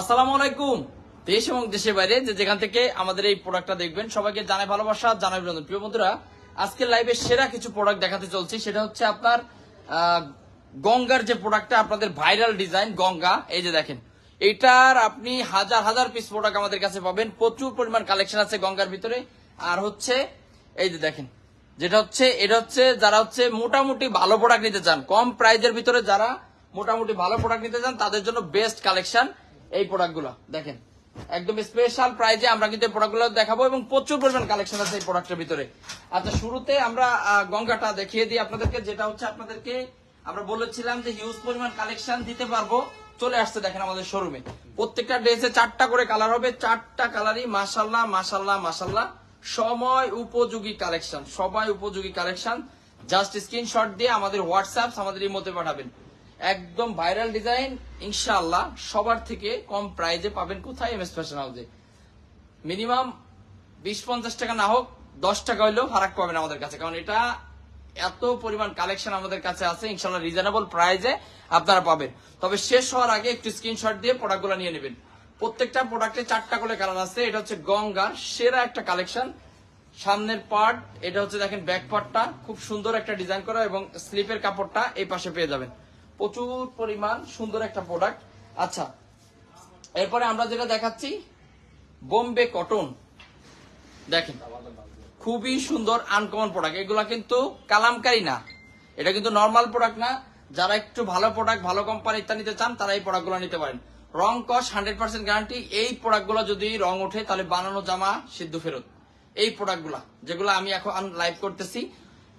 আসসালামু আলাইকুম। দেশ এবং দেশের বাইরে যে যেখান থেকে আমাদের এই প্রোডাক্টটা দেখবেন, সবাইকে জানাই ভালোবাসা, জানাই অভিনন্দন। প্রিয় বন্ধুরা, আজকের লাইভে সেরা কিছু প্রোডাক্ট দেখাতে চলছি, সেটা হচ্ছে আপনার গঙ্গার যে প্রোডাক্টটা আপনাদের ভাইরাল ডিজাইন গঙ্গা। এই যে দেখেন, এটার আপনি হাজার হাজার পিস প্রোডাক্ট আমাদের কাছে পাবেন। প্রচুর পরিমাণ কালেকশন আছে গঙ্গার ভিতরে। আর হচ্ছে, এই যে দেখেন, যেটা হচ্ছে, এটা হচ্ছে যারা হচ্ছে মোটামুটি ভালো প্রোডাক্ট নিতে চান, কম প্রাইজের ভিতরে যারা মোটামুটি ভালো প্রোডাক্ট নিতে চান, তাদের জন্য বেস্ট কালেকশন এই প্রোডাক্টগুলো দেখেন। একদম স্পেশাল প্রাইজে আমরা কিন্তু এই প্রোডাক্টগুলো দেখাবো এবং প্রচুর পরিমাণ কালেকশন আছে এই প্রোডাক্টের ভিতরে। আচ্ছা শুরুতে আমরা গঙ্গাটা দেখিয়ে দিই আপনাদেরকে, যেটা হচ্ছে আপনাদেরকে আমরা বলেছিলাম যে হিউজ পরিমাণ কালেকশন দিতে পারব। চলে আসছে দেখেন আমাদের শোরুমে প্রত্যেকটা ড্রেসে চারটা করে কালার হবে, চারটা কালারই মাসাল্লাহ মাসাল্লাহ মাসাল্লাহ সময় উপযোগী কালেকশন সবাই উপযোগী কালেকশন জাস্ট স্ক্রিনশট দিয়ে আমাদের হোয়াটসঅ্যাপ আমাদের মধ্যে পাঠাবেন। একদম ভাইরাল ডিজাইন, ইনশাআল্লাহ সবার থেকে কম প্রাইজে পাবেন কোথায়? এম এস ফ্যাশন হাউসে মিনিমাম বিশ পঞ্চাশ টাকা না হোক, দশ টাকা হইলেও ফারাক পাবেন আমাদের কাছে। কারণ এটা এত পরিমাণ কালেকশন আমাদের কাছে আছে ইনশাল্লাহ রিজনেবল প্রাইজে আপনারা পাবেন। তবে শেষ হওয়ার আগে একটু স্ক্রিনশট দিয়ে প্রোডাক্টগুলো নিয়ে নেবেন। প্রত্যেকটা প্রোডাক্টে চারটা করে কালার আছে। এটা হচ্ছে গঙ্গার সেরা একটা কালেকশন সামনের পার্ট এটা হচ্ছে দেখেন ব্যাক পার্টটা খুব সুন্দর একটা ডিজাইন করা এবং স্লিপের কাপড়টা এই পাশে পেয়ে যাবেন। প্রচুর পরিমাণ সুন্দর একটা প্রোডাক্ট আচ্ছা এরপরে আমরা যেটা দেখাচ্ছি, বোম্বে কটন দেখেন, খুবই সুন্দর আনকমন প্রোডাক্ট এগুলা কিন্তু কালামকারি না। এটা কিন্তু নর্মাল প্রোডাক্ট না। যারা একটু ভালো প্রোডাক্ট ভালো কোম্পানি ইত্যাদি নিতে চান, তারা এই প্রোডাক্টগুলো নিতে পারেন। রং কস হান্ড্রেড পার্সেন্ট গ্যারান্টি এই প্রোডাক্টগুলো যদি রং ওঠে, তাহলে বানানো জামা সিদ্ধ ফেরত। এই প্রোডাক্টগুলো যেগুলো আমি এখন লাইভ করতেছি।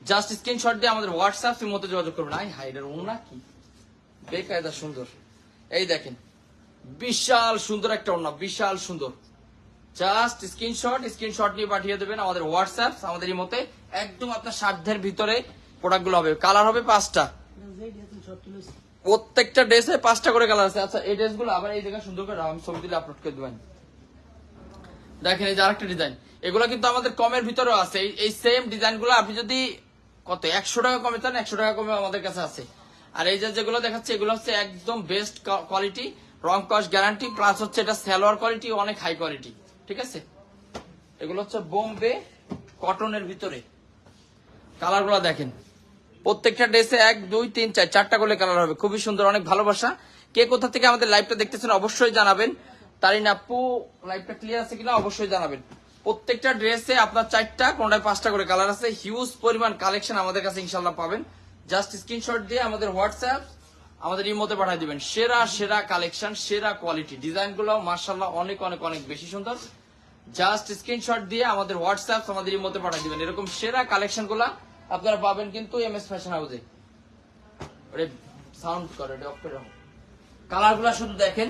জাস্ট স্ক্রিনশট দিয়ে আমাদের হোয়াটসঅ্যাপ মতো যোগাযোগ করবেন। আই এটার ওনা কি? বেকায়দা সুন্দর। এই দেখেন, বিশাল সুন্দর একটা ওড়না, বিশাল সুন্দর। জাস্ট স্ক্রিনশট স্ক্রিনশট নিয়ে পাঠিয়ে দেবেন আমাদের হোয়াটসঅ্যাপ আমাদের মতে একদম আপনার সাধ্যের ভিতরে প্রোডাক্টগুলো হবে। কালার হবে পাঁচটা। প্রত্যেকটা ড্রেসে পাঁচটা করে কালার আছে। আচ্ছা এই ড্রেসগুলো আবার এই জায়গায় সুন্দর করে আমি ছবি দিলে আপলোড করে দেবেন। দেখেন, এই যে আরেকটা ডিজাইন এগুলো কিন্তু আমাদের কমের ভিতরেও আছে। এই- সেম ডিজাইনগুলো আপনি যদি কত, একশো টাকা কমে চান, একশো টাকা কমে আমাদের কাছে আছে। আর এই যে যেগুলো দেখাচ্ছে, এগুলো হচ্ছে একদম বেস্ট কোয়ালিটি রং কস্ট গ্যারান্টি প্লাস হচ্ছে এটা সালোয়ার কোয়ালিটি অনেক হাই কোয়ালিটি ঠিক আছে? এগুলো হচ্ছে বোম্বে কটনের ভিতরে। কালারগুলো দেখেন। প্রত্যেকটা ড্রেসে এক, দুই, তিন, চার, চারটা করে কালার হবে। খুবই সুন্দর, অনেক ভালোবাসা। কে কোথা থেকে আমাদের লাইভটা দেখতেছেন অবশ্যই জানাবেন। তারিন আপু লাইভটা ক্লিয়ার আছে কিনা অবশ্যই জানাবেন। প্রত্যেকটা ড্রেসে আপনার চারটা কোনটায় পাঁচটা করে কালার আছে। হিউজ পরিমাণ কালেকশন আমাদের কাছে ইনশাল্লাহ পাবেন। জাস্ট স্ক্রিনশট দিয়ে আমাদের হোয়াটসঅ্যাপ আমাদের ইমোতে পাঠিয়ে দিবেন। সেরা সেরা কালেকশন সেরা কোয়ালিটি ডিজাইনগুলো মার্শাল্লাহ অনেক অনেক অনেক বেশি সুন্দর। জাস্ট স্ক্রিনশট দিয়ে আমাদের হোয়াটসঅ্যাপ আমাদের ইমোতে পাঠিয়ে দিবেন। এরকম সেরা কালেকশনগুলা আপনারা পাবেন কিন্তু এম এস ফ্যাশন হাউসে সাউন্ড করে কালারগুলা শুধু দেখেন।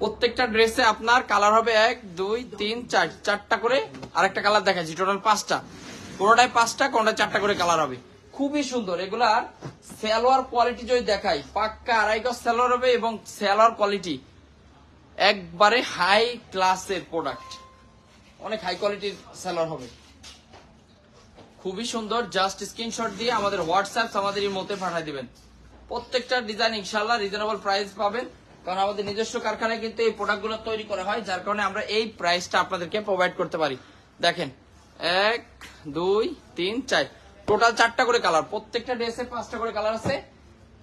প্রত্যেকটা ড্রেসে আপনার কালার হবে এক, দুই, তিন, চার, চারটা করে আরেকটা কালার দেখাচ্ছি। টোটাল পাঁচটা। কোনোটায় পাঁচটা, কোনোটায় চারটা করে কালার হবে? খুবই সুন্দর। এগুলার সালোয়ার কোয়ালিটি যদি দেখাই, পাক্কা আড়াই গজ সালোয়ার হবে এবং সালোয়ার কোয়ালিটি একবারে হাই ক্লাসের প্রোডাক্ট অনেক হাই কোয়ালিটির সেলার হবে। খুবই সুন্দর। জাস্ট স্ক্রিনশট দিয়ে আমাদের হোয়াটসঅ্যাপ আমাদের এই মতে পাঠিয়ে দিবেন। প্রত্যেকটা ডিজাইন ইনশাল্লাহ রিজনেবল প্রাইস পাবেন। কারণ আমাদের নিজস্ব কারখানায় কিন্তু এই প্রোডাক্টগুলো তৈরি করা হয়, যার কারণে আমরা এই প্রাইসটা আপনাদেরকে প্রোভাইড করতে পারি। দেখেন, এক, দুই, তিন, চার। টোটাল চারটা করে কালার প্রত্যেকটা ড্রেসে পাঁচটা করে কালার আছে।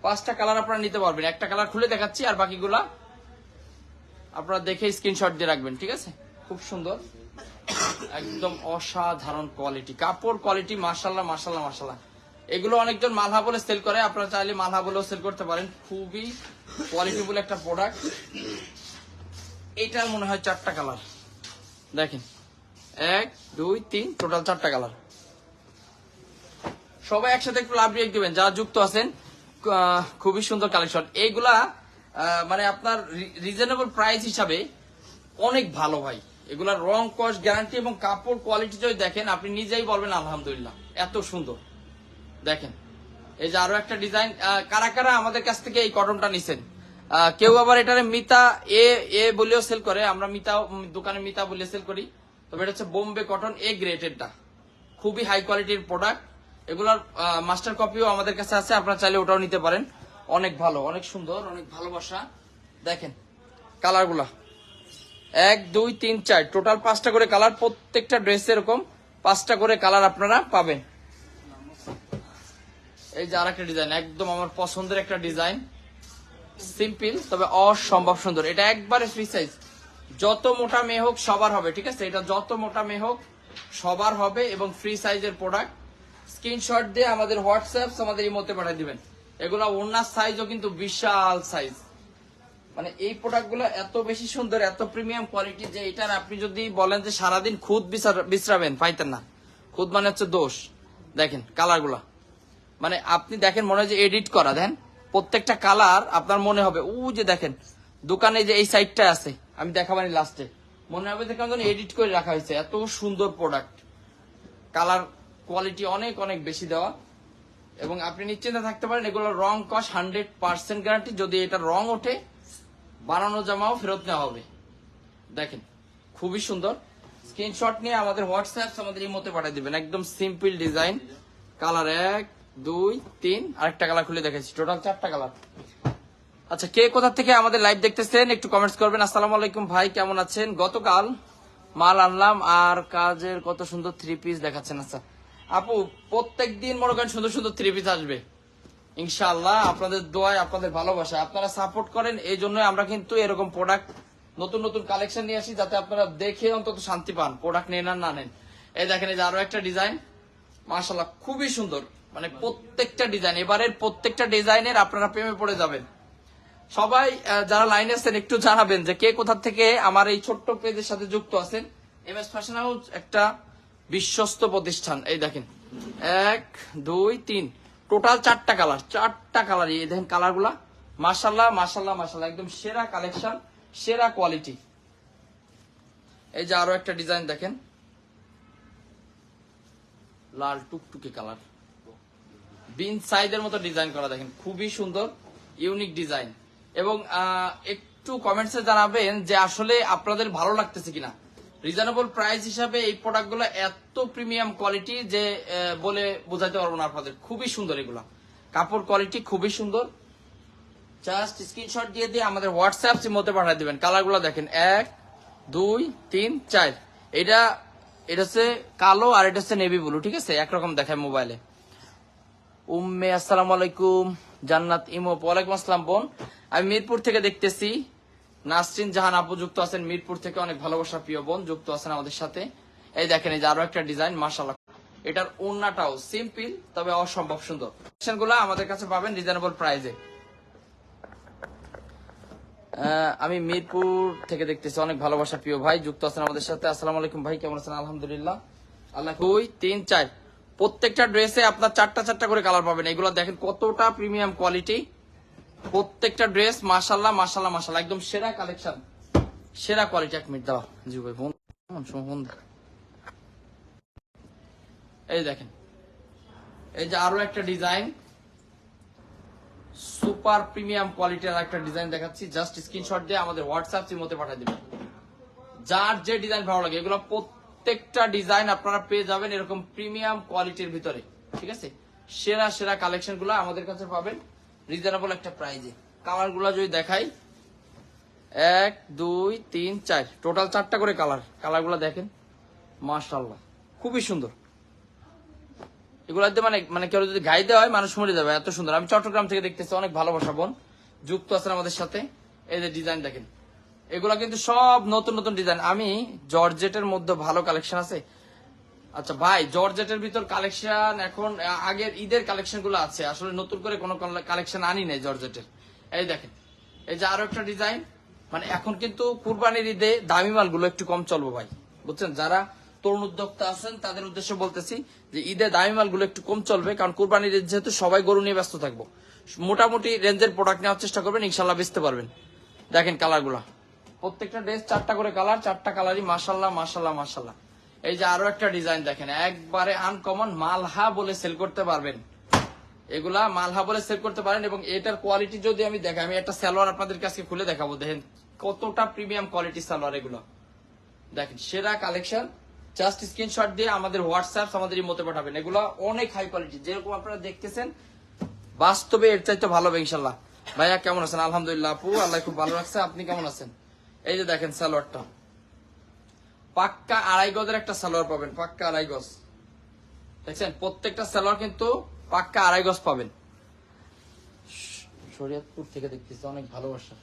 পাঁচটা কালার আপনারা নিতে পারবেন। একটা কালার খুলে দেখাচ্ছি আর বাকিগুলা আপনারা দেখে স্ক্রিনশট দিয়ে রাখবেন, ঠিক আছে? খুব সুন্দর। একদম অসাধারণ কোয়ালিটি কাপড় কোয়ালিটি মার্শাল্লাহ মার্শাল্লাহ মার্শাল্লাহ এগুলো অনেকজন মালহা বলে সেল করে। আপনারা চাইলে মালহা বলেও সেল করতে পারেন। খুবই কোয়ালিটিফুল একটা প্রোডাক্ট এটার মনে হয় চারটা কালার দেখেন। এক, দুই, তিন টোটাল চারটা কালার সবাই একসাথে একটু লাভ রিয়েক্ট দিবেন, যারা যুক্ত আছেন খুবই সুন্দর কালেকশন এইগুলা মানে আপনার রিজনেবল প্রাইস হিসাবে অনেক ভালো ভাই। এগুলার রং কস্ট গ্যারান্টি এবং কাপড় কোয়ালিটি যদি দেখেন, আপনি নিজেই বলবেন, আলহামদুলিল্লাহ, এত সুন্দর। দেখেন, এই যে আরও একটা ডিজাইন কারা কারা আমাদের কাছ থেকে এই কটনটা নিছেন? কেউ আবার এটারে মিতা এ এ বলেও সেল করে, আমরা মিতা দোকানে মিতা বলে সেল করি। তবে এটা হচ্ছে বোম্বে কটন এ গ্রেটেডটা খুবই হাই কোয়ালিটির প্রোডাক্ট এগুলোর মাস্টার কপিও আমাদের কাছে আছে, আপনারা চাইলে ওটাও নিতে পারেন। অনেক ভালো, অনেক সুন্দর, অনেক ভালোবাসা। দেখেন, কালারগুলা। এক, দুই, তিন, চার। টোটাল পাঁচটা করে কালার, প্রত্যেকটা ড্রেস এরকম। পাঁচটা করে কালার আপনারা পাবেন। এই যে আর একটা ডিজাইন একদম আমার পছন্দের একটা ডিজাইন সিম্পল তবে অসম্ভব সুন্দর। এটা একবারে ফ্রি সাইজ যত মোটা মেয়ে হোক, সবার হবে, ঠিক আছে? এটা যত মোটা মেয়ে হোক, সবার হবে এবং ফ্রি সাইজের প্রোডাক্ট স্ক্রিনশট দিয়ে আমাদের হোয়াটসঅ্যাপ, আমাদের ইমোতে পাঠিয়ে দিবেন। এগুলা ওনার সাইজও কিন্তু বিশাল সাইজ মানে এই প্রোডাক্টগুলো এত বেশি সুন্দর, এত প্রিমিয়াম কোয়ালিটি যে এটার আপনি যদি বলেন যে সারাদিন খুদ বিশ্রাবেন পাইতেন না। খুদ মানে হচ্ছে দোষ। দেখেন কালারগুলা মানে আপনি দেখেন মনে হয় যে এডিট করা দেন প্রত্যেকটা কালার আপনার মনে হবে ও যে দেখেন, দোকানে যে এই সাইডটা আছে, আমি দেখাবানি লাস্টে মনে হবে কেমন এডিট করে রাখা হয়েছে, এত সুন্দর প্রোডাক্ট কালার কোয়ালিটি অনেক অনেক বেশি দেওয়া। এবং আপনি নিশ্চিন্তে থাকতে পারেন, এগুলো রং কস হান্ড্রেড পার্সেন্ট গ্যারান্টি যদি এটা রং ওঠে, বানানো জামাও ফেরত নেওয়া হবে। দেখেন, খুবই সুন্দর। স্ক্রিনশট নিয়ে আমাদের হোয়াটসঅ্যাপ আমাদের ইমোতে পাঠিয়ে দিবেন। একদম সিম্পল ডিজাইন কালার এক, দুই, তিন, আরেকটা কালার খুলে দেখাচ্ছি। টোটাল চারটা কালার আচ্ছা কে কোথা থেকে আমাদের লাইভ দেখতেছেন, একটু কমেন্টস করবেন। আসসালামু আলাইকুম ভাই, কেমন আছেন? গতকাল মাল আনলাম, আর কাজের কত সুন্দর থ্রি পিস দেখাচ্ছেন। আচ্ছা আপু প্রত্যেক দিন মনে করেন সুন্দর সুন্দর থ্রি পিস আসবে। ইনশাল্লাহ আপনাদের দোয়ায়, আপনাদের ভালোবাসা আপনারা সাপোর্ট করেন, এই জন্য আমরা কিন্তু এরকম প্রোডাক্ট নতুন নতুন কালেকশন নিয়ে আসি, যাতে আপনারা দেখে অন্তত শান্তি পান প্রোডাক্ট নেন আর না নেন। এই দেখেন, এই যে আরও একটা ডিজাইন মাশাল্লাহ খুবই সুন্দর। মানে প্রত্যেকটা ডিজাইন এবারের প্রত্যেকটা ডিজাইনের আপনারা প্রেমে পড়ে যাবেন। সবাই যারা লাইনে আছেন, একটু জানাবেন যে কে কোথা থেকে আমার এই ছোট্ট পেজের সাথে যুক্ত আছেন। এম এস ফ্যাশন হাউস, একটা বিশ্বস্ত প্রতিষ্ঠান। এই দেখেন। এক, দুই, তিন। টোটাল চারটা কালার চারটা কালার এই দেখেন কালারগুলা মাসাল্লাহ মাসাল্লাহ মাসাল্লাহ একদম সেরা কালেকশন সেরা কোয়ালিটি এই যে আরও একটা ডিজাইন দেখেন। লাল টুকটুকে কালার বিন সাইজের মতো ডিজাইন করা দেখেন। খুবই সুন্দর ইউনিক ডিজাইন এবং একটু কমেন্টসে জানাবেন যে আসলে আপনাদের ভালো লাগতেছে কিনা। রিজনেবল প্রাইস হিসাবে এই প্রোডাক্টগুলো এত প্রিমিয়াম কোয়ালিটি যে বলে বোঝাতে পারব না আপনাদের। খুবই সুন্দর এগুলো। কাপড় কোয়ালিটি খুবই সুন্দর। জাস্ট স্ক্রিনশট দিয়ে দিয়ে আমাদের হোয়াটসঅ্যাপ মধ্যে পাঠিয়ে দিবেন। কালারগুলো দেখেন। এক, দুই, তিন, চার। এটা এটা হচ্ছে কালো আর এটা হচ্ছে নেভি ব্লু ঠিক আছে? একরকম দেখায় মোবাইলে উম্মে, আসসালামু আলাইকুম। জান্নাত ইমো। ওয়ালাইকুম আসসালাম, বোন। আমি মিরপুর থেকে দেখতেছি। নাসরিন জাহান আপু যুক্ত আছেন মিরপুর থেকে। অনেক ভালোবাসা প্রিয় বোন যুক্ত আছেন আমাদের সাথে। এই দেখেন, এই যে আরও একটা ডিজাইন মার্শাল্লাহ এটার ওন্নাটাও সিম্পল, তবে অসম্ভব সুন্দর। গুলা আমাদের কাছে পাবেন রিজনেবল প্রাইজে আমি মিরপুর থেকে দেখতেছি অনেক ভালোবাসা প্রিয় ভাই যুক্ত আছেন আমাদের সাথে। আসসালামু আলাইকুম ভাই, কেমন আছেন? আলহামদুলিল্লাহ। আল্লাহ দুই, তিন, চার। প্রত্যেকটা ড্রেসে আপনার চারটা চারটা করে কালার পাবেন। এগুলো দেখেন কতটা প্রিমিয়াম কোয়ালিটি। প্রত্যেকটা ড্রেস মাশাল্লাহ মাশাল্লাহ মাশাল্লাহ একদম সেরা কালেকশন সেরা কোয়ালিটি এক মিনিট দাও জি ভাই বোন বোন। এই দেখেন, এই যে আরও একটা ডিজাইন সুপার প্রিমিয়াম কোয়ালিটির একটা ডিজাইন দেখাচ্ছি জাস্ট স্ক্রিনশট দিয়ে আমাদের হোয়াটসঅ্যাপ মধ্যে পাঠিয়ে দিবেন। যার যে ডিজাইন ভালো লাগে, এগুলো প্রত্যেকটা ডিজাইন আপনারা পেয়ে যাবেন এরকম প্রিমিয়াম কোয়ালিটির ভিতরে, ঠিক আছে? সেরা সেরা কালেকশনগুলো আমাদের কাছে পাবেন। রিজনেবল একটা প্রাইজে কালারগুলো যদি দেখাই, এক, দুই, তিন, চার। টোটাল চারটা করে কালার কালারগুলো দেখেন মাশাল্লাহ খুবই সুন্দর। এগুলাতে মানে মানে কেউ যদি গাইতে হয়, মানুষ মরে যাবে। এত সুন্দর। আমি চট্টগ্রাম থেকে দেখতেছি অনেক ভালোবাসা বোন, যুক্ত আছেন আমাদের সাথে। এই যে ডিজাইন দেখেন, এগুলা কিন্তু সব নতুন নতুন ডিজাইন আমি জর্জেটের মধ্যে ভালো কালেকশন আছে। আচ্ছা ভাই, জর্জেটের ভিতর কালেকশন এখন আগের ঈদের কালেকশনগুলো আছে। আসলে নতুন করে কোনো কালেকশন আনি নাই জর্জেটের। এই দেখেন, এই যে আরও একটা ডিজাইন মানে এখন কিন্তু কুরবানির ঈদে দামি মালগুলো একটু কম চলবো ভাই। বুঝছেন? যারা তরুণ উদ্যোক্তা আছেন, তাদের উদ্দেশ্যে বলতেছি যে ঈদে দামি মালগুলো একটু কম চলবে, কারণ কুরবানির ঈদ যেহেতু সবাই গরু নিয়ে ব্যস্ত থাকব। মোটামুটি রেঞ্জের প্রোডাক্ট নেওয়ার চেষ্টা করবেন ইনশাল্লাহ বেচতে পারবেন। দেখেন কালারগুলা প্রত্যেকটা ড্রেস চারটা করে কালার চারটা কালারই মাসাল্লাহ মাসাল্লাহ মাসাল্লাহ এই যে আরও একটা ডিজাইন দেখেন, একবারে আনকমন মালহা বলে সেল করতে পারবেন। এগুলা মালহা বলে সেল করতে পারেন এবং এটার কোয়ালিটি যদি আমি দেখাই, আমি একটা সালোয়ার আপনাদের কাছে খুলে দেখাবো। দেখেন কতটা প্রিমিয়াম কোয়ালিটি সালোয়ার এগুলো। দেখেন, সেরা কালেকশন জাস্ট স্ক্রিনশট দিয়ে আমাদের হোয়াটসঅ্যাপ আমাদের মতে পাঠাবেন। এগুলো অনেক হাই কোয়ালিটি যেরকম আপনারা দেখতেছেন। বাস্তবে এর চাইতে ভালো হবে ইনশাল্লাহ ভাইয়া, কেমন আছেন? আলহামদুলিল্লাহ আপু, আল্লাহ খুব ভালো রাখছে। আপনি কেমন আছেন? এই যে দেখেন সালোয়ারটা পাক্কা আড়াই গজের একটা সালোয়ার পাবেন পাক্কা আড়াই গজ। দেখছেন? প্রত্যেকটা সালোয়ার কিন্তু পাক্কা আড়াই গজ পাবেন। শরীয়তপুর থেকে দেখতেছি অনেক ভালোবাসা।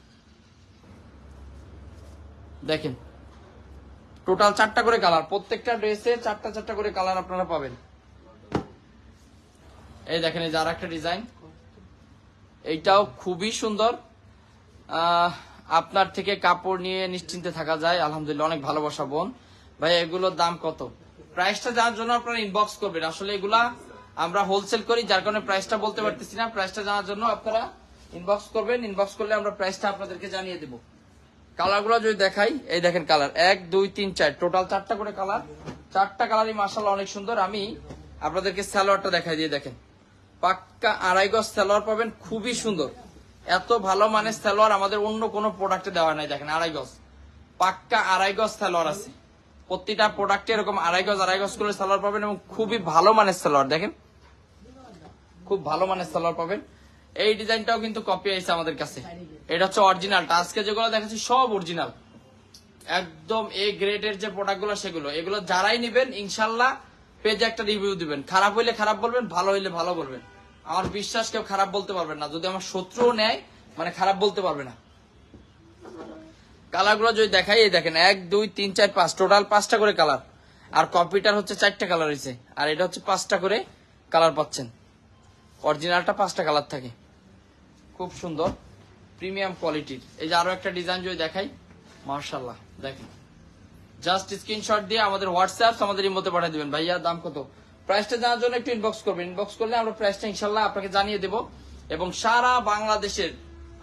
দেখেন টোটাল চারটা করে কালার প্রত্যেকটা ড্রেসে চারটা চারটা করে কালার আপনারা পাবেন। এই দেখেন এই যে আর একটা ডিজাইন। এইটাও খুবই সুন্দর। আহ, আপনার থেকে কাপড় নিয়ে নিশ্চিন্তে থাকা যায়। আলহামদুলিল্লাহ, অনেক ভালোবাসা বোন। ভাই এগুলোর দাম কত? প্রাইসটা জানার জন্য আপনারা ইনবক্স করবেন। আসলে এগুলা আমরা হোলসেল করি, যার কারণে প্রাইসটা বলতে পারতেছি না। প্রাইসটা জানার জন্য আপনারা ইনবক্স করবেন। ইনবক্স করলে আমরা প্রাইসটা আপনাদেরকে জানিয়ে দেবো। কালারগুলো যদি দেখাই, এই দেখেন কালার এক, দুই, তিন, চার। টোটাল চারটা করে কালার চারটা কালারই মার্শাল্লাহ অনেক সুন্দর। আমি আপনাদেরকে স্যালোয়ারটা দেখাই দিয়ে দেখেন। পাক্কা আড়াই গজ সালোয়ার পাবেন। খুবই সুন্দর। এত ভালো মানের সালোয়ার আমাদের অন্য কোনো প্রোডাক্টে দেওয়া নাই, দেখেন, আড়াই গজ। পাক্কা আড়াই গজ সালোয়ার আছে। প্রতিটা প্রোডাক্টে এরকম আড়াই গজ আড়াই গজ করে সালোয়ার পাবেন এবং খুবই ভালো মানের সালোয়ার, দেখেন। খুব ভালো মানের সালোয়ার পাবেন। এই ডিজাইনটাও কিন্তু কপি আইছে আমাদের কাছে। এটা হচ্ছে অরিজিনালটা আজকে যেগুলো দেখাচ্ছি, সব অরিজিনাল একদম এ গ্রেডের যে প্রোডাক্টগুলো সেগুলো। এগুলো যারাই নেবেন, ইনশাল্লাহ পেজে একটা রিভিউ দিবেন। খারাপ হইলে খারাপ বলবেন, ভালো হইলে ভালো বলবেন। আমার বিশ্বাস কেউ খারাপ বলতে পারবে না। যদি আমার শত্রুও নেয় মানে খারাপ বলতে পারবে না। কালারগুলো যদি দেখাই দেখেন, এক, দুই, তিন, চার, পাঁচ টোটাল পাঁচটা করে কালার আর কম্পিউটার হচ্ছে চারটা কালার হয়েছে আর এটা হচ্ছে পাঁচটা করে কালার পাচ্ছেন। অরিজিনালটা পাঁচটা কালার থাকে। খুব সুন্দর। প্রিমিয়াম কোয়ালিটির এই যে আরও একটা ডিজাইন যদি দেখাই মার্শাল্লাহ দেখেন। জাস্ট স্ক্রিনশট দিয়ে আমাদের হোয়াটসঅ্যাপ আমাদের মধ্যে পাঠিয়ে দিবেন। ভাইয়া, দাম কত? প্রাইসটা জানার জন্য একটু ইনবক্স করবেন। ইনবক্স করলে আমরা প্রাইসটা ইনশাল্লাহ আপনাকে জানিয়ে দেব এবং সারা বাংলাদেশের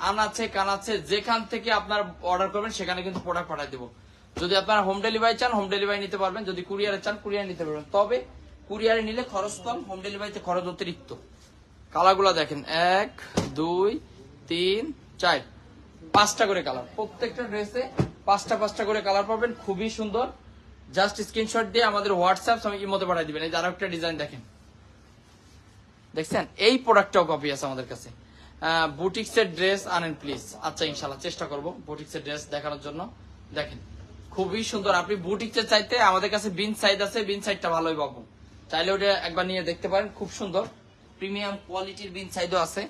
আনাচে কানাচে যেখান থেকে আপনার অর্ডার করবেন, সেখানে কিন্তু প্রোডাক্ট পাঠিয়ে দেবো। যদি আপনারা হোম ডেলিভারি চান হোম ডেলিভারি নিতে পারবেন। যদি কুরিয়ারে চান কুরিয়ার নিতে পারবেন। তবে কুরিয়ারে নিলে খরচ কম হোম ডেলিভারিতে খরচ অতিরিক্ত। কালারগুলো দেখেন। এক, দুই, তিন, চার। পাঁচটা করে কালার। প্রত্যেকটা ড্রেসে পাঁচটা পাঁচটা করে কালার পাবেন। খুবই সুন্দর। জাস্ট স্ক্রিনশট দিয়ে আমাদের হোয়াটসঅ্যাপ আমি ইমোতে পাঠিয়ে দিবেন। এই আরও একটা ডিজাইন দেখেন। দেখছেন? এই প্রোডাক্টটাও কপি আছে আমাদের কাছে। বুটিক্স এর ড্রেস আনেন প্লিজ আচ্ছা ইনশাল্লাহ চেষ্টা করব বুটিক্স এর ড্রেস দেখানোর জন্য। দেখেন, খুবই সুন্দর। আপনি বুটিক্স এর চাইতে আমাদের কাছে বিন সাইড আছে বিন সাইডটা ভালোই পাবো। চাইলে ওটা একবার নিয়ে দেখতে পারেন, খুব সুন্দর। প্রিমিয়াম কোয়ালিটির বিন সাইডও আছে।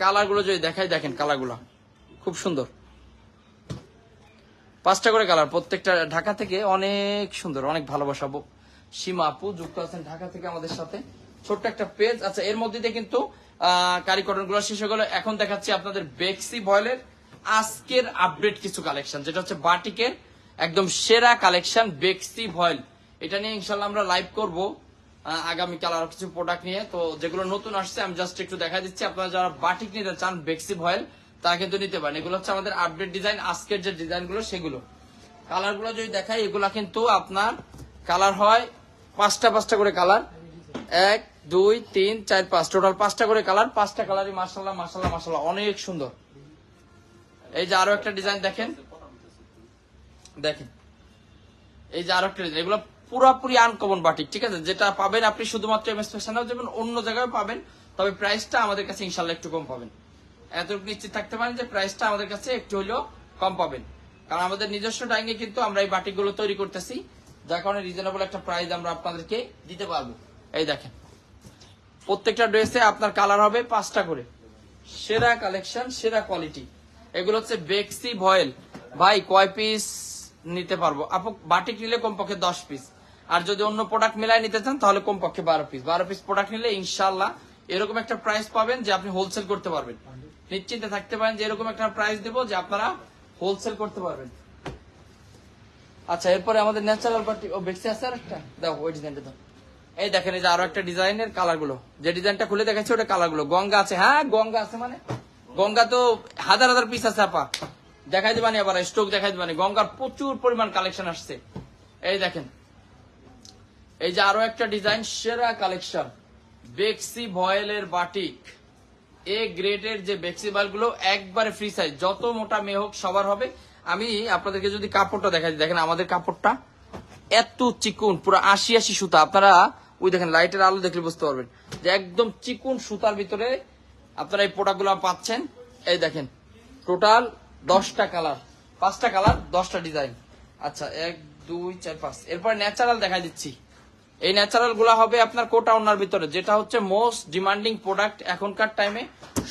কালারগুলো যদি দেখাই, দেখেন কালারগুলো খুব সুন্দর। পাঁচটা করে কালার। প্রত্যেকটা ঢাকা থেকে অনেক সুন্দর, অনেক ভালোবাসাবো সীমা আপু, যুক্ত আছেন ঢাকা থেকে আমাদের সাথে। ছোট্ট একটা পেজ। আচ্ছা এর মধ্যে দিয়ে কিন্তু কারিকরণগুলো শেষ হয়ে এখন দেখাচ্ছি আপনাদের বেক্সি ভয়েলের আজকের আপডেট কিছু কালেকশন যেটা হচ্ছে বাটিকের একদম সেরা কালেকশন বেক্সি ভয়েল। এটা নিয়ে ইনশাল্লাহ আমরা লাইভ করব আগামীকাল আরও কিছু প্রোডাক্ট নিয়ে। তো যেগুলো নতুন আসছে, আমি জাস্ট একটু দেখা দিচ্ছি। আপনারা যারা বাটিক নিতে চান, বেক্সি ভয়েল তারা কিন্তু নিতে পারেন। এগুলো হচ্ছে আমাদের আপডেট ডিজাইন আজকের যে ডিজাইনগুলো, সেগুলো। কালারগুলো যদি দেখাই, এগুলা কিন্তু আপনার কালার হয় পাঁচটা পাঁচটা করে কালার এক, দুই, তিন, চার, পাঁচ। টোটাল পাঁচটা করে কালার পাঁচটা কালারই মার্শাল্লাহ মার্শাল্লাহ মার্শাল্লাহ অনেক সুন্দর। এই যে আরও একটা ডিজাইন দেখেন। দেখেন। এই যে আরও একটা ডিজাইন এগুলো পুরোপুরি আনকমন বাটিক ঠিক আছে? যেটা পাবেন আপনি শুধুমাত্র এম এস ফ্যাশনেও যাবেন অন্য জায়গায় পাবেন, তবে প্রাইসটা আমাদের কাছে ইনশাল্লাহ একটু কম পাবেন। এতটুকু নিশ্চিত থাকতে পারেন যে প্রাইসটা আমাদের কাছে একটু হলেও কম পাবেন। কারণ আমাদের নিজস্ব ডাইংয়ে কিন্তু আমরা এই বাটিকগুলো তৈরি করতেছি, যার কারণে রিজনেবল একটা প্রাইস আমরা আপনাদেরকে দিতে পারব। এই দেখেন, প্রত্যেকটা ড্রেসে আপনার কালার হবে পাঁচটা করে। সেরা কালেকশন সেরা কোয়ালিটি এগুলো হচ্ছে বেক্সি ভয়েল ভাই, কয় পিস নিতে পারব? আপু, বাটিক নিলে কমপক্ষে দশ পিস আর যদি অন্য প্রোডাক্ট মিলাই নিতে চান, তাহলে কমপক্ষে বারো পিস বারো পিস প্রোডাক্ট নিলে ইনশাল্লাহ এরকম একটা প্রাইস পাবেন যে আপনি হোলসেল করতে পারবেন। নিশ্চিন্তে থাকতে পারেন যে এরকম একটা প্রাইস দেবো যে আপনারা হোলসেল করতে পারবেন। আচ্ছা এরপরে আমাদের ন্যাচারাল পার্টি ও বেক্সি আছে আর একটা দাও, ওই ডিজাইনটা দাও। এই দেখেন, এই যে আরও একটা ডিজাইনের কালারগুলো যে ডিজাইনটা খুলে দেখাচ্ছি, ওটা কালারগুলো গঙ্গা আছে। হ্যাঁ গঙ্গা আছে মানে? গঙ্গা তো হাজার হাজার পিস আছে, আপা। দেখাই দিবানি আবার স্টক দেখাই দিবানি। গঙ্গার প্রচুর পরিমাণ কালেকশন আসছে। এই দেখেন। এই যে আরও একটা ডিজাইন সেরা কালেকশন বেক্সি ভয়েলের বাটিক এ গ্রেডের যে বেক্সি গুলো একবারে ফ্রি সাইজ যত মোটা মেয়ে হোক সবার হবে। আমি আপনাদেরকে যদি কাপড়টা দেখাই, দেখেন আমাদের কাপড়টা এত চিকুন, পুরো আশি আশি সুতা। আপনারা, ওই দেখেন লাইটের আলো দেখলে বুঝতে পারবেন যে একদম চিকুন সুতার ভিতরে আপনারা এই প্রোডাক্টগুলো পাচ্ছেন। এই দেখেন টোটাল দশটা কালার পাঁচটা কালার দশটা ডিজাইন আচ্ছা এক, দুই, চার, পাঁচ। এরপরে ন্যাচারাল দেখা দিচ্ছি। এই ন্যাচারালগুলা হবে আপনার কোটা ওনার ভিতরে, যেটা হচ্ছে মোস্ট ডিমান্ডিং প্রোডাক্ট এখনকার টাইমে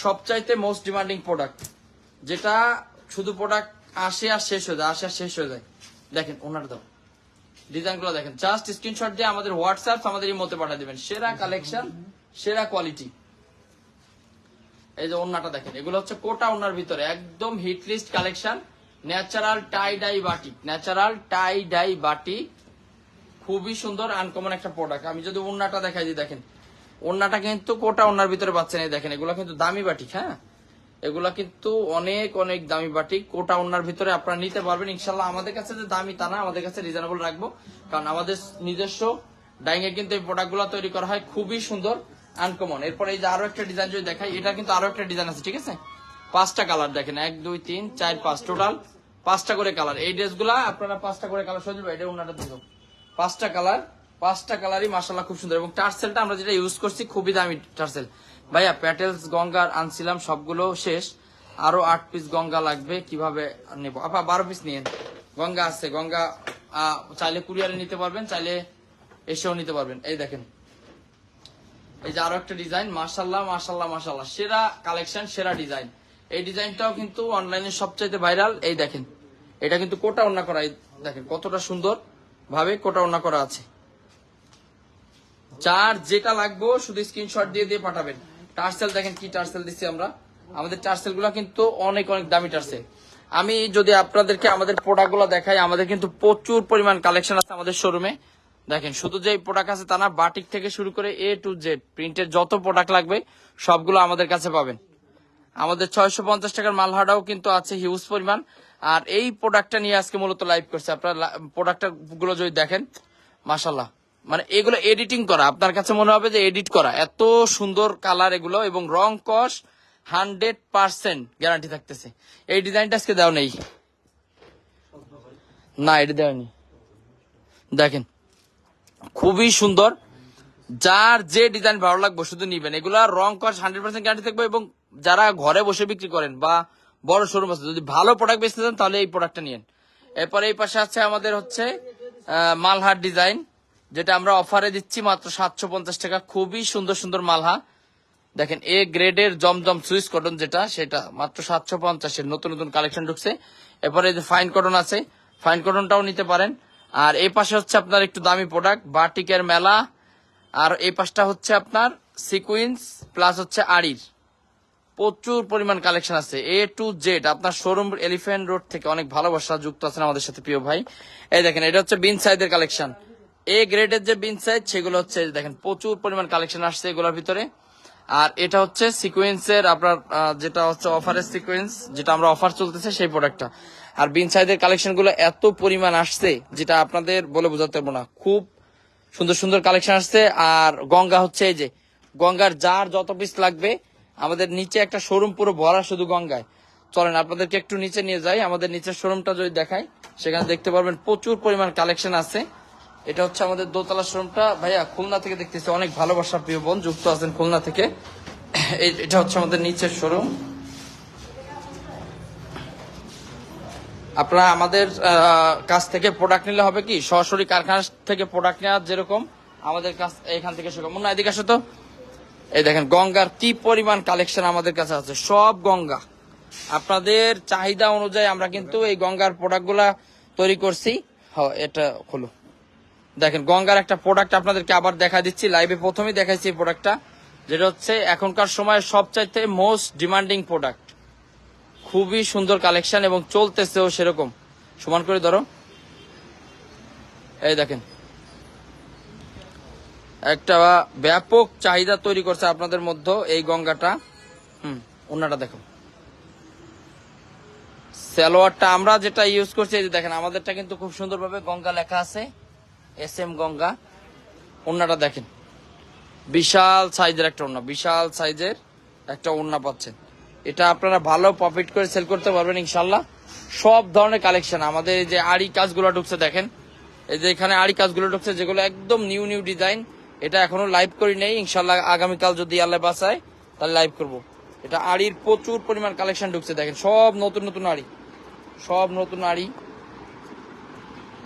সবচাইতে মোস্ট ডিমান্ডিং প্রোডাক্ট যেটা শুধু প্রোডাক্ট আসে আর শেষ হয়ে যায়, আসে আর শেষ হয়ে যায়। দেখেন ওনার দাও। ডিজাইনগুলো দেখেন জাস্ট স্ক্রিনশট দিয়ে আমাদের হোয়াটসঅ্যাপ আমাদের ইমোতে পাঠিয়ে দেবেন। সেরা কালেকশন সেরা কোয়ালিটি এই যে ওন্নাটা দেখেন, এগুলো হচ্ছে কোটা ওনার ভিতরে, একদম hit list collection natural tie dye batik natural tie dye batik খুবই সুন্দর আনকমন একটা প্রোডাক্ট আমি যদি ওন্নাটা দেখাই দিই দেখেন ওন্নাটা কিন্তু কোটা ওনার ভিতরে পাচ্ছেন এই দেখেন, এগুলো কিন্তু দামি বাটিক হ্যাঁ? এগুলা কিন্তু অনেক অনেক দামি বাটিক, কোটা ওনার ভিতরে আপনারা নিতে পারবেন। ইনশাল্লাহ আমাদের কাছে যে দামি তা না, আমাদের কাছে রিজনেবল রাখব। কারণ আমাদের নিজস্ব ডাইং এ কিন্তু এই প্রোডাক্টগুলা তৈরি করা হয়, খুবই সুন্দর আনকমন এরপর এই যে আরও একটা ডিজাইন যদি দেখাই, এটা কিন্তু আরও একটা ডিজাইন আছে, ঠিক আছে? পাঁচটা কালার দেখেন, এক, দুই, তিন, চার, পাঁচ টোটাল পাঁচটা করে কালার এই ড্রেসগুলা আপনারা পাঁচটা করে কালার সজিব এটা ওনাটা দিল পাঁচটা কালার, পাঁচটা কালারই মাসাল্লাহ খুব সুন্দর। এবং টার্সেলটা আমরা যেটা ইউজ করছি, খুবই দামি টার্সেল। ভাইয়া প্যাটেলস গঙ্গার, আনছিলাম, সবগুলো শেষ। আরও আট পিস গঙ্গা লাগবে, কীভাবে নেব? আপা, বারো পিস নিয়ে গঙ্গা আছে, গঙ্গা চাইলে কুরিয়ারে নিতে পারবেন, চাইলে এসেও নিতে পারবেন। এই দেখেন। এই যে আরও একটা ডিজাইন মাশাল্লাহ মাশাল্লাহ মাশাল্লাহ সেরা কালেকশন সেরা ডিজাইন এই ডিজাইনটাও কিন্তু অনলাইনে সবচাইতে ভাইরাল এই দেখেন। এটা কিন্তু কোটা ওন্না করা। দেখেন, কতটা সুন্দর। ভাবে কোটা ওন্না করা আছে। যার যেটা লাগবে শুধু স্ক্রিনশট দিয়ে দিয়ে পাঠাবেন। টার্সেল দেখেন কি টার্সেল দিচ্ছি আমরা। আমাদের টার্সেলগুলা কিন্তু অনেক অনেক দামি টার্সেল। আমি যদি আপনাদেরকে আমাদের প্রোডাক্টগুলো দেখাই, আমাদের কিন্তু প্রচুর পরিমাণ কালেকশন আছে আমাদের শোরুমে দেখেন, শুধু যে প্রোডাক্ট আছে তা না বাটিক থেকে শুরু করে এ টু জেড প্রিন্টের যত প্রোডাক্ট লাগবে, সবগুলো আমাদের কাছে পাবেন। আমাদের ছয়শো পঞ্চাশ টাকার মালহাটাও কিন্তু আছে হিউজ পরিমাণ। আর এই প্রোডাক্টটা নিয়ে আজকে মূলত লাইভ করছে। আপনার প্রোডাক্টগুলো যদি দেখেন মাসাল্লাহ মানে এগুলো এডিটিং করা, আপনার কাছে মনে হবে যে এডিট করা। এত সুন্দর কালার এগুলো এবং রং কস হান্ড্রেড পার্সেন্ট গ্যারান্টি থাকতেছে। এই ডিজাইনটা আজকে দেওয়া নেই। না, এটা দেওয়া দেখেন, খুবই সুন্দর। যার যে ডিজাইন ভালো লাগবে শুধু নিবেন। এগুলা রং কস হান্ড্রেড পার্সেন্ট গ্যারান্টি থাকবে এবং যারা ঘরে বসে বিক্রি করেন বা বড় শোরুম আছে। যদি ভালো প্রোডাক্ট বেচতে চান, তাহলে এই প্রোডাক্টটা নিন এরপরে এই পাশে আছে আমাদের হচ্ছে মালহার ডিজাইন যেটা আমরা অফারে দিচ্ছি মাত্র সাতশো পঞ্চাশ টাকা। খুবই সুন্দর সুন্দর মালহা। দেখেন এ গ্রেডের জমজম সুইস কটন যেটা, সেটা মাত্র সাতশো পঞ্চাশের নতুন নতুন কালেকশন ঢুকছে। এরপরে যে ফাইন কটন আছে ফাইন কটনটাও নিতে পারেন। আর এই পাশে হচ্ছে আপনার একটু দামি প্রোডাক্ট বাটিকের মেলা। আর এই পাশটা হচ্ছে আপনার সিকুইন্স প্লাস হচ্ছে আড়ির। প্রচুর পরিমাণ কালেকশন আছে। এ টু জেড আপনার শোরুম এলিফ্যান্ট রোড থেকে অনেক ভালোবাসা যুক্ত আছেন আমাদের সাথে প্রিয় ভাই। এই দেখেন, এটা হচ্ছে বিন সাইজের কালেকশন এ গ্রেডের যে বিন সাইজ সেগুলো হচ্ছে দেখেন, প্রচুর পরিমাণ কালেকশন আসছে এগুলোর ভিতরে। আর এটা হচ্ছে সিকোয়েন্সের আপনার যেটা হচ্ছে অফারের সিকোয়েন্স যেটা আমরা অফার চলতেছে সেই প্রোডাক্টটা আর বিন সাইজের কালেকশনগুলো এত পরিমাণ আসছে, যেটা আপনাদের বলে বোঝাতে পারব না। খুব সুন্দর সুন্দর কালেকশন আসছে। আর গঙ্গা হচ্ছে, এই যে, গঙ্গার যার যত পিস লাগবে আমাদের নিচে একটা শোরুম পুরো ভরা শুধু গঙ্গায়। চলেন, আপনাদেরকে একটু নিচে নিয়ে যাই। আমাদের নিচের শোরুমটা যদি দেখাই, সেখানে দেখতে পারবেন প্রচুর পরিমাণ কালেকশন আছে। এটা হচ্ছে আমাদের দোতলা শোরুমটা ভাইয়া, খুলনা থেকে দেখতেছি অনেক ভালোবাসা প্রিয় বোন, যুক্ত আছেন খুলনা থেকে। এটা হচ্ছে আমাদের নিচের শোরুম আপনারা আমাদের কাছ থেকে প্রোডাক্ট নিলে হবে কি? সরাসরি কারখানা থেকে প্রোডাক্ট নেওয়া যেরকম, আমাদের কাছ এখান থেকে সেরকম। না এদিকে আসো তো। এই দেখেন, গঙ্গার কি পরিমাণ কালেকশন আমাদের কাছে আছে? সব গঙ্গা। আপনাদের চাহিদা অনুযায়ী আমরা কিন্তু এই গঙ্গার প্রোডাক্টগুলা তৈরি করছি। এটা হলো। দেখেন, গঙ্গার একটা প্রোডাক্ট আপনাদেরকে আবার দেখা দিচ্ছি। লাইভে প্রথমেই দেখাইছি এই প্রোডাক্টটা যেটা হচ্ছে, এখনকার সময় সবচাইতে মোস্ট ডিমান্ডিং প্রোডাক্ট খুবই সুন্দর কালেকশন এবং চলতেছেও সেরকম। সমান করে ধরো। এই দেখেন একটা ব্যাপক চাহিদা তৈরি করছে আপনাদের মধ্যে এই গঙ্গাটা। হুম অন্যটা দেখো সালোয়ারটা আমরা যেটা ইউজ করছি, এই যে দেখেন, আমাদেরটা কিন্তু খুব সুন্দরভাবে গঙ্গা লেখা আছে। S M Ganga. ওন্নাটা দেখেন। বিশাল সাইজের একটা ওন্না বিশাল সাইজের একটা ওন্না পাচ্ছেন। এটা আপনারা ভালো প্রফিট করে সেল করতে পারবেন ইনশাল্লাহ সব ধরনের কালেকশন আমাদের এই যে আড়ি কাজগুলো ঢুকছে দেখেন। এই যে এখানে আড়ি কাজগুলো ঢুকছে, যেগুলো একদম নিউ নিউ ডিজাইন এটা এখনও লাইভ করি নেই ইনশাল্লাহ আগামীকাল যদি আল্লাহ বাসায় তাহলে লাইভ করব। এটা আড়ির প্রচুর পরিমাণ কালেকশন ঢুকছে, দেখেন, সব নতুন নতুন আড়ি। সব নতুন আড়ি।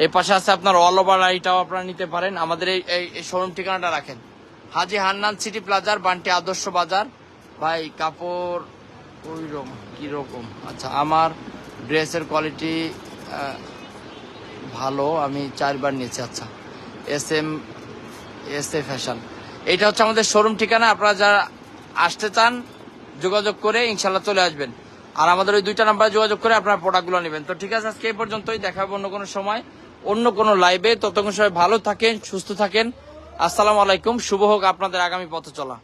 এই পাশে আছে আপনার অল ওভার আড়িটাও আপনারা নিতে পারেন। আমাদের এই শোরুম ঠিকানাটা রাখেন। হাজি হান্নান সিটি প্লাজার, বান্টি আদর্শ বাজার। ভাই, কাপড় ওই রকম কীরকম? আচ্ছা আমার ড্রেসের কোয়ালিটি ভালো, আমি চারবার নিয়েছি আচ্ছা। এস এম এস ফ্যাশন এটা হচ্ছে আমাদের শোরুম ঠিকানা, আপনারা যারা আসতে চান, যোগাযোগ করে ইনশাল্লাহ চলে আসবেন। আর আমাদের ওই দুইটা নাম্বারে যোগাযোগ করে আপনারা প্রোডাক্টগুলো নেবেন। তো ঠিক আছে, আজকে এই পর্যন্তই দেখাবো অন্য কোনো সময়, অন্য কোনো লাইভে ততক্ষণ সবাই ভালো থাকেন, সুস্থ থাকেন। আসসালামু আলাইকুম, শুভ হোক আপনাদের আগামী পথ চলা